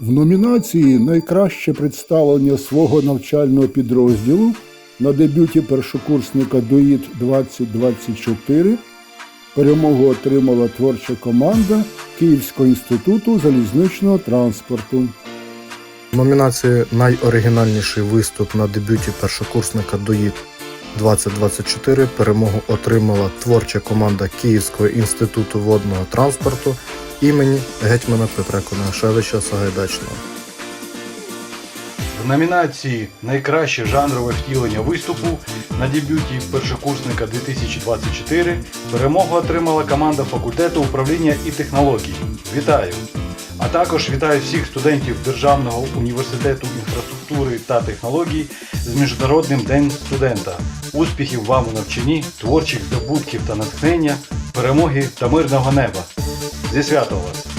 В номінації Найкраще представлення свого навчального підрозділу на дебюті першокурсника ДОІД 2024 перемогу отримала творча команда Київського інституту залізничного транспорту. В номінації Найоригінальніший виступ на дебюті першокурсника ДОїД 2024 перемогу отримала творча команда Київського інституту водного транспорту імені гетьмана Петра Конашевича Сагайдачного. В номінації Найкраще жанрове втілення виступу на дебюті першокурсника 2024 перемогу отримала команда факультету управління і технологій. Вітаю! А також вітаю всіх студентів Державного університету інфраструктури та технологій з Міжнародним Днем студента. Успіхів вам у навчанні, творчих здобутків та натхнення, перемоги та мирного неба. Зі святом вас!